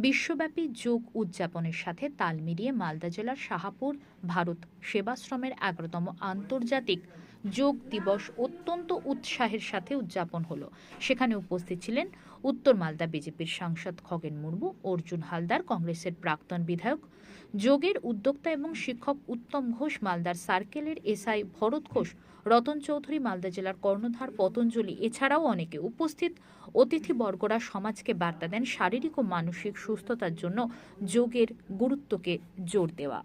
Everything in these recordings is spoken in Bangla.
বিশ্বব্যাপী যোগ উদযাপনের সাথে তাল মিলিয়ে মালদা জেলার শাহাপুর ভারত সেবাশ্রমের এগারোতম আন্তর্জাতিক যোগ দিবস অত্যন্ত উৎসাহের সাথে উদযাপন হলো। সেখানে উপস্থিত ছিলেন উত্তর মালদা বিজেপির সাংসদ খগেন মুর্মু, অর্জুন হালদার, কংগ্রেসের প্রাক্তন বিধায়ক, যোগের উদ্যোক্তা এবং শিক্ষক উত্তম ঘোষ, মালদার সার্কেলের এসআই ভরত ঘোষ, রতন চৌধুরী, মালদা জেলার কর্ণধার পতঞ্জলি, এছাড়াও অনেকে উপস্থিত। অতিথিবর্গরা সমাজকে বার্তা দেন শারীরিক ও মানসিক সুস্থতার জন্য যোগের গুরুত্বকে জোর দেওয়া।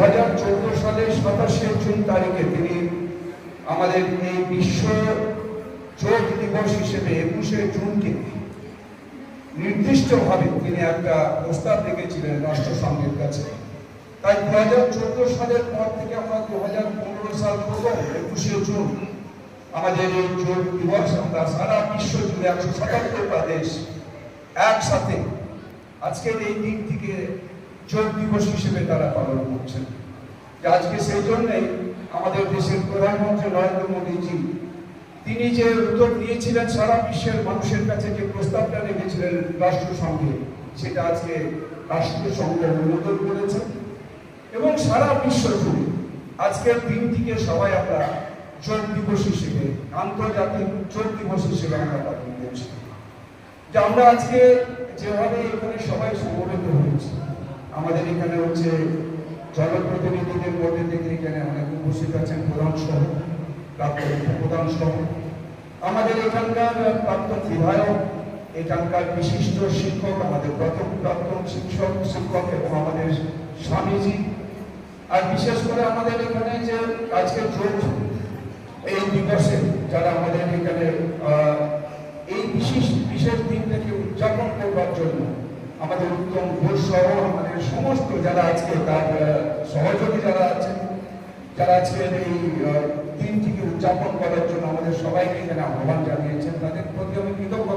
হাজার চোদ্দ সালের সাতাশে জুন তারিখে তিনি আমাদের এই বিশ্ব যোগ দিবস হিসেবে একুশে জুনকে নির্দিষ্টভাবে তিনি একটা প্রস্তাব রেখেছিলেন রাষ্ট্রসংঘের কাছে। তাই দু হাজার চোদ্দ সালের পর থেকে আমরা দু হাজার পনেরো সাল প্রথম একুশে জুন আমাদের এই যোগ দিবস, আমরা সারা বিশ্ব জুড়ে একশো সাতাত্তরটা দেশ একসাথে আজকের এই দিনটিকে যোগ দিবস হিসেবে তারা পালন করছেন। আজকে সেই জন্যই আমাদের দেশের প্রধানমন্ত্রী নরেন্দ্র মোদীজি, তিনি যে উদ্যোগ নিয়েছিলেন, সারা বিশ্বের মানুষের কাছে যে প্রস্তাবটা রেখেছিলেন রাষ্ট্রসংঘে, সেটা আজকে রাষ্ট্রসংঘ অনুমোদন করেছে। এবং সারা বিশ্ব জুড়ে আজকের দিনটিকে সবাই আমরা যোগ দিবস হিসেবে, আন্তর্জাতিক যোগ দিবস হিসেবে আমরা পালন করছি। যে আমরা আজকে যেভাবে এখানে সবাই সমবেত হয়েছি আমাদের এখানে হচ্ছে জনপ্রতিনিধিদের মধ্যে থেকে এখানে অনেক উপস্থিত আছেন, প্রধান সহ প্রধান সহ। আমাদের এখানকার প্রাক্তন বিধায়ক, এখানকার বিশিষ্ট শিক্ষক, আমাদের প্রথম প্রাক্তন শিক্ষক শিক্ষক এবং আমাদের স্বামীজি। আর বিশেষ করে আমাদের এখানে যে আজকে যোগ এই দিবসে যারা আমাদের এখানে এই বিশেষ বিশেষ দিনটাকে উদযাপন করবার জন্য আমাদের উত্তম ঘোষ সহ আমাদের সমস্ত যারা আজকে, তার সহযোগী যারা আছেন, যারা আজকে এই দিনটিকে উদযাপন করার জন্য আমাদের সবাইকে যারা আহ্বান জানিয়েছেন, তাদের প্রতি আমি কৃতজ্ঞ